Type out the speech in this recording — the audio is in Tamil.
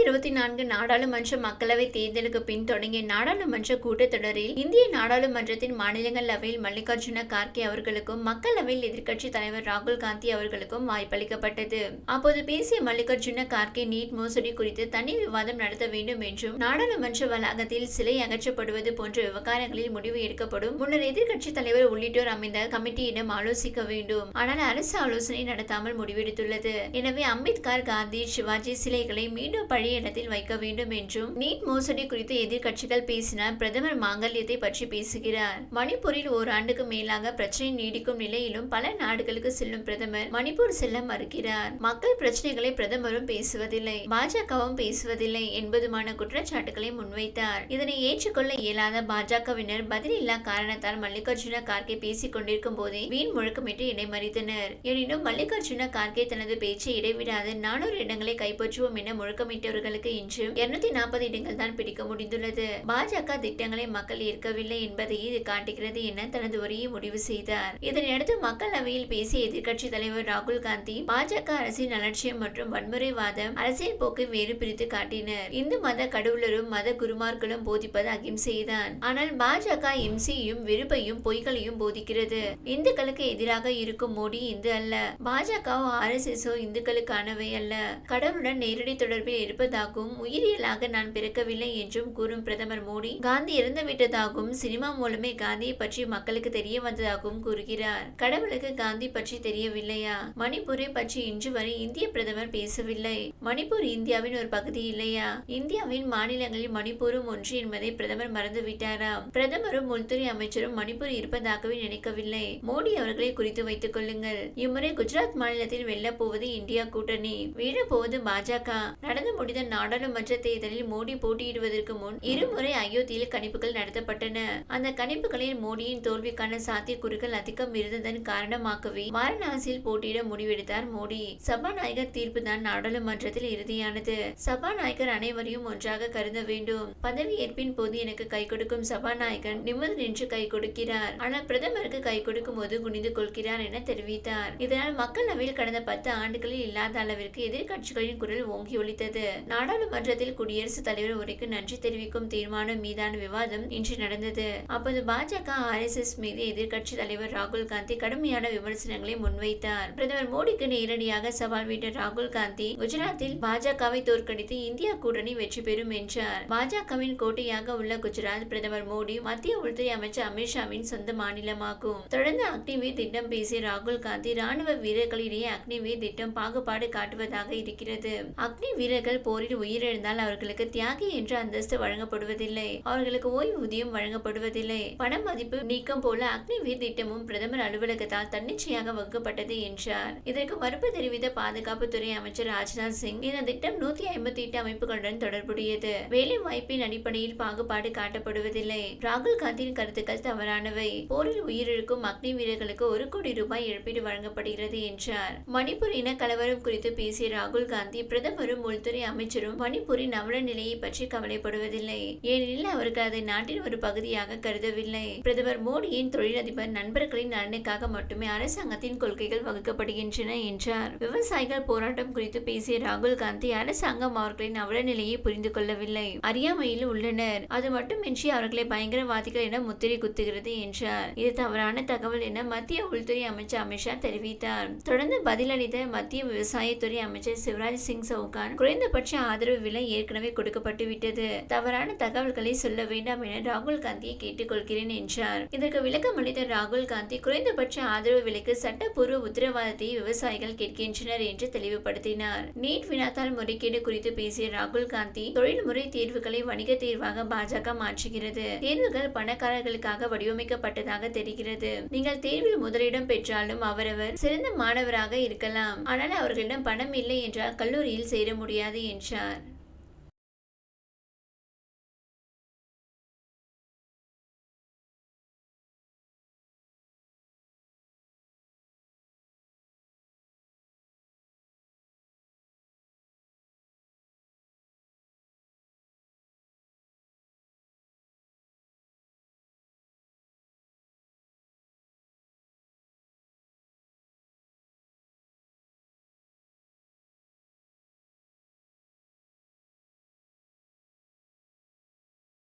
இரண்டாயிரத்தி இருபத்தி நான்கு நாடாளுமன்ற மக்களவை தேர்தலுக்கு பின் தொடங்கிய நாடாளுமன்ற கூட்டத்தொடரில் இந்திய நாடாளுமன்றத்தின் மாநிலங்களவையில் மல்லிகார்ஜுன கார்கே அவர்களுக்கும் மக்களவையில் எதிர்க்கட்சி தலைவர் ராகுல் காந்தி அவர்களுக்கும் வாய்ப்பளிக்கப்பட்டது. அப்போது பேசிய மல்லிகார்ஜுன கார்கே நீட் மோசடி குறித்து தனி விவாதம் நடத்த வேண்டும் என்றும் நாடாளுமன்ற வளாகத்தில் சிலை அகற்றப்படுவது போன்ற விவகாரங்களில் முடிவு எடுக்கப்படும் முன்னர் எதிர்க்கட்சி தலைவர் உள்ளிட்டோர் அமைந்த கமிட்டியிடம் ஆலோசிக்க வேண்டும். ஆனால் அரசு ஆலோசனை நடத்தாமல் முடிவெடுத்துள்ளது. எனவே அம்பேத்கர் காந்தி சிவாஜி சிலைகளை மீண்டும் பழைய இடத்தில் வைக்க வேண்டும் என்றும் நீட் மோசடி குறித்து எதிர்கட்சிகள் பேசினால் பிரதமர் மாங்கல்யத்தை பற்றி பேசுகிறார். மணிப்பூரில் ஓராண்டுக்கு மேலாக பிரச்சனை நீடிக்கும் நிலையிலும் பல நாடுகளுக்கு செல்லும் பிரதமர் மணிப்பூர் செல்ல மறுக்கிறார். மக்கள் பிரச்சனைகளை பிரதமரும் பேசுவதில்லை பாஜகவும் பேசுவதில்லை என்பதுமான குற்றச்சாட்டுகளை முன்வைத்தார். இதனை ஏற்றுக்கொள்ள இயலாத பாஜகவினர் பதிலில்லா காரணத்தால் மல்லிகார்ஜுன கார்கே பேசிக் கொண்டிருக்கும் போதே வீண் முழக்கமிட்டு இடைமறித்தனர் எனினும் மல்லிகார்ஜுன கார்கே தனது பேச்சை இடைவிடாது நானூறு இடங்களை கைப்பற்றுவோம் என அவர்களுக்கு இன்று இருநூத்தி நாற்பது இடங்கள் தான் பிடிக்க முடிந்துள்ளது. பாஜக திட்டங்களை மக்கள் ஏற்கவில்லை என்பதை இது காட்டுகிறது என தனது உரையை முடிவு செய்தார். இதனையடுத்து மக்களவையில் பேசிய எதிர்க்கட்சி தலைவர் ராகுல் காந்தி பாஜக அரசின் அலட்சியம் மற்றும் வன்முறைவாதம் அரசியல் போக்கை வேறு பிரித்து காட்டினர். இந்து மத கடவுளரும் மத குருமார்களும் போதிப்பது அகிம்சைதான். ஆனால் பாஜக இம்சையும் வெறுப்பையும் பொய்களையும் போதிக்கிறது. இந்துக்களுக்கு எதிராக இருக்கும் மோடி இந்து அல்ல. பாஜகவோ ஆர் எஸ் எஸ் இந்துக்களுக்கானவை அல்ல. கடவுளுடன் நேரடி தொடர்பில் இருப்பது இருப்பதாகவும் உயிரியலாக நான் பிறக்கவில்லை என்றும் கூறும் பிரதமர் மோடி காந்தி இறந்து விட்டதாகவும் சினிமா மூலமே காந்தியை பற்றி மக்களுக்கு தெரிய வந்ததாகவும் கூறுகிறார். கடவுளுக்கு காந்தி பற்றி தெரியவில்லையா? மணிப்பூரை பற்றி இன்று வரை இந்திய பிரதமர் பேசவில்லை. மணிப்பூர் இந்தியாவின் ஒரு பகுதி இல்லையா? இந்தியாவின் மாநிலங்களில் மணிப்பூரும் ஒன்று என்பதை பிரதமர் மறந்துவிட்டாராம் பிரதமரும் உள்துறை அமைச்சரும் மணிப்பூர் இருப்பதாகவே நினைக்கவில்லை. மோடி அவர்களை குறித்து வைத்துக் கொள்ளுங்கள். இம்முறை குஜராத் மாநிலத்தில் வெல்லப் போவது இந்தியா கூட்டணி. வீழப்போவது பாஜக நடந்து முடிந்த நாடாளுமன்ற தேர்தலில் மோடி போட்டியிடுவதற்கு முன் இருமுறை அயோத்தியில் கணிப்புகள் நடத்தப்பட்டன. அந்த கணிப்புகளில் மோடியின் தோல்விக்கான சாத்தியக்கூறுகள் அதிகம் இருந்ததன் காரணமாகவே வாரணாசியில் போட்டியிட முடிவெடுத்தார் மோடி. சபாநாயகர் தீர்ப்பு தான் நாடாளுமன்றத்தில் இறுதியானது. சபாநாயகர் அனைவரையும் ஒன்றாக கருத வேண்டும். பதவியேற்பின் போது எனக்கு கை கொடுக்கும் சபாநாயகன் நிமிர்ந்து நின்று கை கொடுக்கிறார். ஆனால் பிரதமருக்கு கை கொடுக்கும் போது குனிந்து கொள்கிறார் என தெரிவித்தார். இதனால் மக்களவையில் கடந்த பத்து ஆண்டுகளில் இல்லாத அளவிற்கு எதிர்க்கட்சிகளின் குரல் ஓங்கி ஒலித்தது. நாடாளுமன்றத்தில் குடியரசுத் தலைவர் உரைக்கு நன்றி தெரிவிக்கும் தீர்மானம் மீதான விவாதம் இன்று நடந்தது. அப்போது பாஜக ஆர் எஸ் எஸ் மீது எதிர்க்கட்சி தலைவர் ராகுல் காந்தி கடுமையான விமர்சனங்களை முன்வைத்தார். பிரதமர் மோடிக்கு நேரடியாக சவால் விட்ட ராகுல் காந்தி குஜராத்தில் பாஜகவை தோற்கடித்து இந்தியா கூட்டணி வெற்றி பெறும் என்றார். பாஜகவின் கோட்டையாக உள்ள குஜராத் பிரதமர் மோடி மத்திய உள்துறை அமைச்சர் அமித்ஷாவின் சொந்த மாநிலமாகும். தொடர்ந்து அக்னிவீர் திட்டம் பேசிய ராகுல் காந்தி ராணுவ வீரர்களிடையே அக்னிவீர் திட்டம் பாகுபாடு காட்டுவதாக இருக்கிறது. அக்னி வீரர்கள் போரில் உயிரிழந்தால் அவர்களுக்கு தியாகி என்ற அந்தஸ்து வழங்கப்படுவதில்லை. அவர்களுக்கு ஓய்வூதியம் வழங்கப்படுவதில்லை. பண மதிப்பு நீக்கம் போல அக்னிவீர் திட்டமும் பிரதமர் அலுவலகத்தால் தன்னிச்சையாக வகுக்கப்பட்டது என்றார். இதற்கு மறுப்பு தெரிவித்த பாதுகாப்புத்துறை அமைச்சர் ராஜ்நாத் சிங் இந்த திட்டம் நூத்தி ஐம்பத்தி எட்டு அமைப்புகளுடன் தொடர்புடையது. வேலை வாய்ப்பின் அடிப்படையில் பாகுபாடு காட்டப்படுவதில்லை. ராகுல் காந்தியின் கருத்துக்கள் தவறானவை. போரில் உயிரிழக்கும் அக்னி வீரர்களுக்கு ஒரு கோடி ரூபாய் இழப்பீடு வழங்கப்படுகிறது என்றார். மணிப்பூர் இன கலவரம் குறித்து பேசிய ராகுல் காந்தி பிரதமரும் உள்துறை அமைச்சர் அமைச்சரும் மணிப்பூரின் அவல நிலையை பற்றி கவலைப்படுவதில்லை. ஏனெனில் அவருக்கு அதை நாட்டின் ஒரு பகுதியாக கருதவில்லை. பிரதமர் மோடியின் தொழிலதிபர் நண்பர்களின் நலனுக்காக மட்டுமே அரசாங்கத்தின் கொள்கைகள் வகுக்கப்படுகின்றன என்றார். விவசாயிகள் போராட்டம் குறித்து பேசிய ராகுல் காந்தி அரசாங்கம் அவர்களின் அவல நிலையை புரிந்து கொள்ளவில்லை. அறியாமையில் உள்ளனர். அது மட்டுமின்றி அவர்களை பயங்கரவாதிகள் என முத்திரை குத்துகிறது என்றார். இது தவறான தகவல் என மத்திய உள்துறை அமைச்சர் அமித்ஷா தெரிவித்தார். தொடர்ந்து பதிலளித்த மத்திய விவசாயத்துறை அமைச்சர் சிவராஜ் சிங் சவுகான் குறைந்தபட்ச ஆதரவு விலை ஏற்கனவே கொடுக்கப்பட்டு விட்டது. தவறான தகவல்களை சொல்ல வேண்டாம் என ராகுல் காந்தியை கேட்டுக்கொள்கிறேன் என்றார். இதற்கு விளக்கம் அளித்த ராகுல் காந்தி குறைந்தபட்ச ஆதரவு விலைக்கு சட்டப்பூர்வ உத்தரவாதத்தை விவசாயிகள் கேட்கின்றனர் என்று தெளிவுபடுத்தினார். நீட் வினாத்தாள் முறைகேடு குறித்து பேசிய ராகுல் காந்தி தொழில்முறை தேர்வுகளை வணிக தேர்வாக பாஜக மாற்றுகிறது. தேர்வுகள் பணக்காரர்களுக்காக வடிவமைக்கப்பட்டதாக தெரிகிறது. நீங்கள் தேர்வில் முதலிடம் பெற்றாலும் அவரவர் சிறந்த மாணவராக இருக்கலாம். ஆனால் அவர்களிடம் பணம் இல்லை என்றால் கல்லூரியில் சேர முடியாது என்று என்றார்